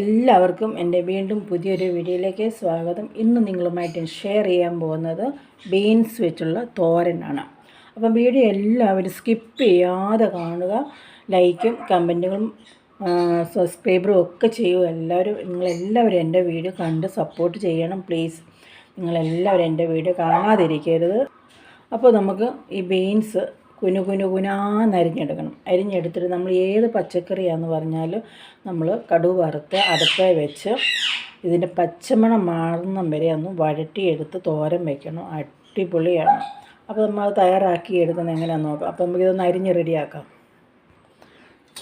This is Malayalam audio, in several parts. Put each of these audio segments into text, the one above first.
എല്ലാവർക്കും എന്റെ വീണ്ടും പുതിയൊരു വീഡിയോയിലേക്ക് സ്വാഗതം. ഇന്ന് നിങ്ങളുമായിട്ട് ഷെയർ ചെയ്യാൻ പോകുന്നത് ബീൻസ് വെച്ചുള്ള തോരനാണ്. അപ്പം വീഡിയോ എല്ലാവരും സ്കിപ്പ് ചെയ്യാതെ കാണുക ലൈക്കും കമന്റുകളും സബ്സ്ക്രൈബറും ഒക്കെ ചെയ്യുക. എല്ലാവരും നിങ്ങളെല്ലാവരും എന്റെ വീഡിയോ കണ്ട് സപ്പോർട്ട് ചെയ്യണം പ്ലീസ് നിങ്ങളെല്ലാവരും എന്റെ വീഡിയോ കാണാതിരിക്കരുത്. അപ്പോൾ നമുക്ക് ഈ ബീൻസ് കുനു കുനു കുനാന്ന് അരിഞ്ഞെടുക്കണം അരിഞ്ഞെടുത്തിട്ട് നമ്മൾ ഏത് പച്ചക്കറിയാന്ന് പറഞ്ഞാൽ നമ്മൾ കടുക് വറുത്ത് അടുപ്പേ വെച്ച് ഇതിന്റെ പച്ചമണം മാറുന്ന വരെ ഒന്ന് വഴട്ടിയെടുത്ത് തോരൻ വെക്കണം. അടിപൊളിയാണ്. അപ്പോൾ നമ്മൾ അത് തയ്യാറാക്കി എടുക്കുന്നത് എങ്ങനെയാണെന്ന് നോക്കാം. അപ്പോൾ നമുക്കിതൊന്ന് അരിഞ്ഞ് റെഡിയാക്കാം.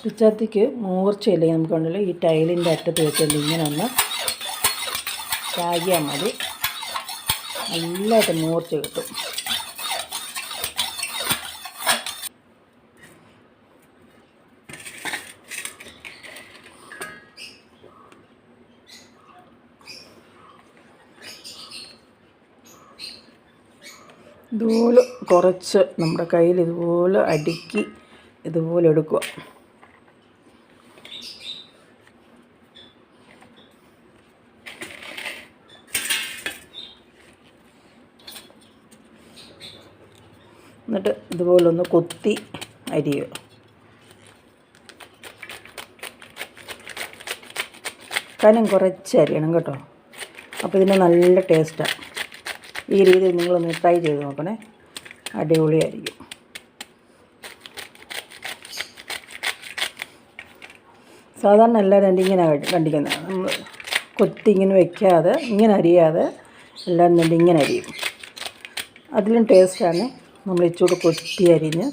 പിച്ചാത്തിക്ക് മൂർച്ചയില്ലെങ്കിൽ നമുക്കുണ്ടല്ലോ ഈ ടൈലിന്റെ അറ്റത്ത് വെച്ചുകൊണ്ട് ഇങ്ങനെ ഒന്ന് ചാകിയാൽ മതി. നല്ലതായിട്ട് മൂർച്ച കിട്ടും. ഇതുപോലെ കുറച്ച് നമ്മുടെ കയ്യിൽ ഇതുപോലെ അടുക്കി ഇതുപോലെ എടുക്കുക. എന്നിട്ട് ഇതുപോലൊന്ന് കൊത്തി അരിയുക. കനം കുറച്ച് അരിയണം കേട്ടോ. അപ്പോൾ ഇതിന് നല്ല ടേസ്റ്റാണ് ഈ രീതിയിൽ നിങ്ങളൊന്ന് ട്രൈ ചെയ്ത് നോക്കണേ. അടിപൊളിയായിരിക്കും. സാധാരണ എല്ലാവരും എന്റെ ഇങ്ങനെ കണ്ടിക്കുന്നത് നമ്മൾ കൊത്തി ഇങ്ങനെ വെക്കാതെ ഇങ്ങനെ അരിയാതെ എല്ലാവരും എന്റെ ഇങ്ങനെ അരിയും. അതിലും ടേസ്റ്റാണ് നമ്മൾ ഇച്ചൂടെ കൊത്തി അരിഞ്ഞ്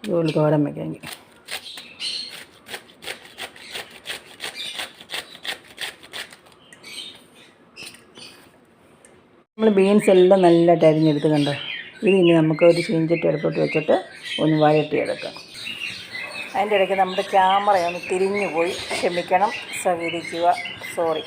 ഇതുപോലെ തോരൻ വയ്ക്കാമെങ്കിൽ നമ്മൾ ബീൻസ് എല്ലാം നല്ലതായിട്ട് അരിഞ്ഞെടുത്ത് കണ്ടോ? ഇത് ഇനി നമുക്ക് ഒരു ചീഞ്ചട്ടി അടുത്തോട്ട് വെച്ചിട്ട് ഒന്ന് വഴട്ടിയെടുക്കാം അതിന്റെ ഇടയ്ക്ക് നമ്മുടെ ക്യാമറ ഒന്ന് തിരിഞ്ഞു പോയി ക്ഷമിക്കണം സഹകരിക്കുക. സോറി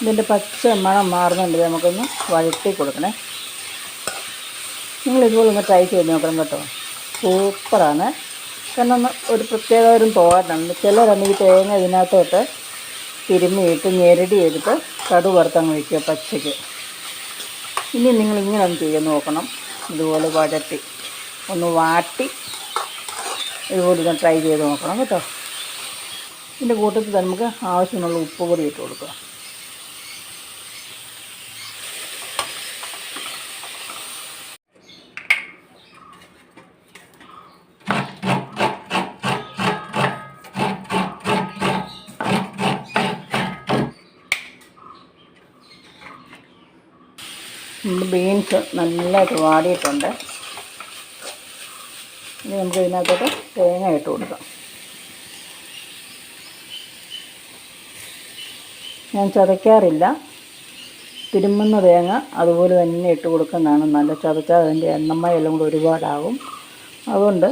ഇതിന്റെ പച്ച മണം മാറുന്നുണ്ട്. നമുക്കൊന്ന് വഴറ്റി കൊടുക്കണേ. നിങ്ങൾ ഒന്ന് ട്രൈ ചെയ്ത് നോക്കണം കേട്ടോ. സൂപ്പറാണ് കാരണം ഒരു പ്രത്യേക ഒരു തോരനാണ്. ചിലരാണ് ഈ തേങ്ങ ഇതിനകത്തോട്ട് തിരുമ്മിയിട്ട് ഞെരടി എടുത്ത് കടു വറുത്തങ്ങ് വയ്ക്കുക പച്ചയ്ക്ക്. ഇനി നിങ്ങൾ ഇങ്ങനെ ഒന്ന് ചെയ്യാൻ നോക്കണം. ഇതുപോലെ വഴറ്റി ഒന്ന് വാട്ടി ഇതുപോലെ ഒന്ന് ട്രൈ ചെയ്ത് നോക്കണം കേട്ടോ. ഇതിന്റെ കൂട്ടത്തിൽ നമുക്ക് ആവശ്യമുള്ള ഉപ്പ് കൂടി ഇട്ട് കൊടുക്കുക ബീൻസ് നല്ലതായിട്ട് വാടിയിട്ടുണ്ട്. ഇനി നമുക്ക് ഇതിനകത്തോട്ട് തേങ്ങ ഇട്ട് കൊടുക്കാം. ഞാൻ ചതയ്ക്കാറില്ല. തിരുമുന്ന തേങ്ങ അതുപോലെ തന്നെ ഇട്ട് കൊടുക്കുന്നതാണ് നല്ല ചതച്ചാൽ അതിന്റെ എണ്ണമയം എല്ലാം കൂടെ ഒരുപാടാകും. അതുകൊണ്ട്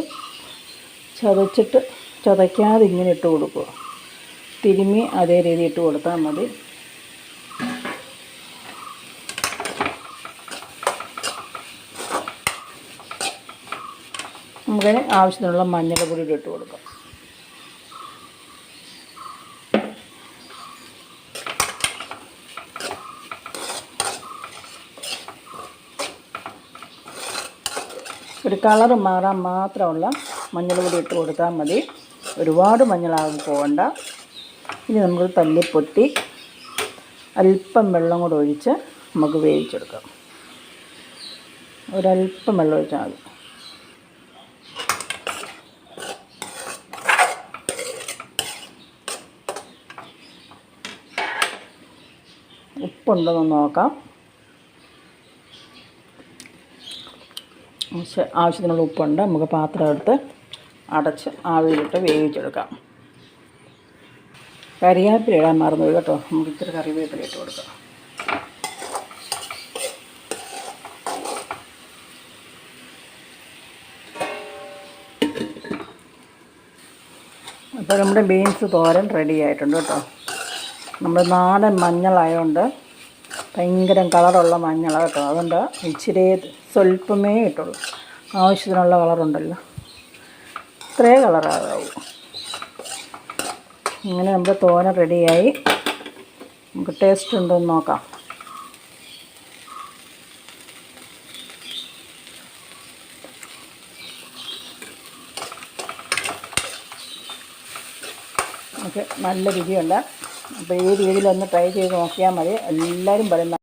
ചതച്ചിട്ട് ചതയ്ക്കാതെ ഇങ്ങനെ ഇട്ട് കൊടുക്കുക. തിരുമ്മി അതേ രീതി ഇട്ട് കൊടുത്താൽ മതി. നമുക്കതിന് ആവശ്യത്തിനുള്ള മഞ്ഞൾ പൊടി ഇട്ട് കൊടുക്കാം. ഒരു കളർ മാറാൻ മാത്രമുള്ള മഞ്ഞൾ പൊടി ഇട്ട് കൊടുത്താൽ മതി. ഒരുപാട് മഞ്ഞളാകും പോകണ്ട. ഇനി നമുക്ക് തല്ലിപ്പൊട്ടി അല്പം വെള്ളം കൂടെ ഒഴിച്ച് നമുക്ക് വേവിച്ചെടുക്കാം. ഒരല്പം വെള്ളം ഒഴിച്ചാൽ മതി. ഉപ്പുണ്ടെന്ന് നോക്കാം. ആവശ്യത്തിനുള്ള ഉപ്പുണ്ട്. നമുക്ക് പാത്രം എടുത്ത് അടച്ച് ആവിയിലിട്ട് വേവിച്ചെടുക്കാം. കറിവേപ്പില ഇടാൻ മറന്നു കേട്ടോ. നമുക്ക് ഇത്തിരി കറിവേപ്പില ഇട്ട് കൊടുക്കാം. അപ്പോൾ നമ്മുടെ ബീൻസ് തോരൻ റെഡി ആയിട്ടുണ്ട് കേട്ടോ. നമ്മൾ നാടൻ മഞ്ഞളായതുകൊണ്ട് ഭയങ്കര കളറുള്ള മഞ്ഞളാണ് കേട്ടോ. അതുകൊണ്ട് ഇച്ചിരി സ്വല്പമേ ഇട്ടുള്ളൂ. ആവശ്യത്തിനുള്ള കളറുണ്ടല്ലോ. ഇത്രേ കളറാകാവൂ. ഇങ്ങനെ നമ്മുടെ തോന റെഡിയായി. നമുക്ക് ടേസ്റ്റ് ഉണ്ടോ എന്ന് നോക്കാം. ഓക്കെ നല്ല രുചിയുണ്ട്. അപ്പോൾ ഈ രീതിയിലൊന്ന് ട്രൈ ചെയ്ത് നോക്കിയാൽ മതി. എല്ലാവരും പറയുന്ന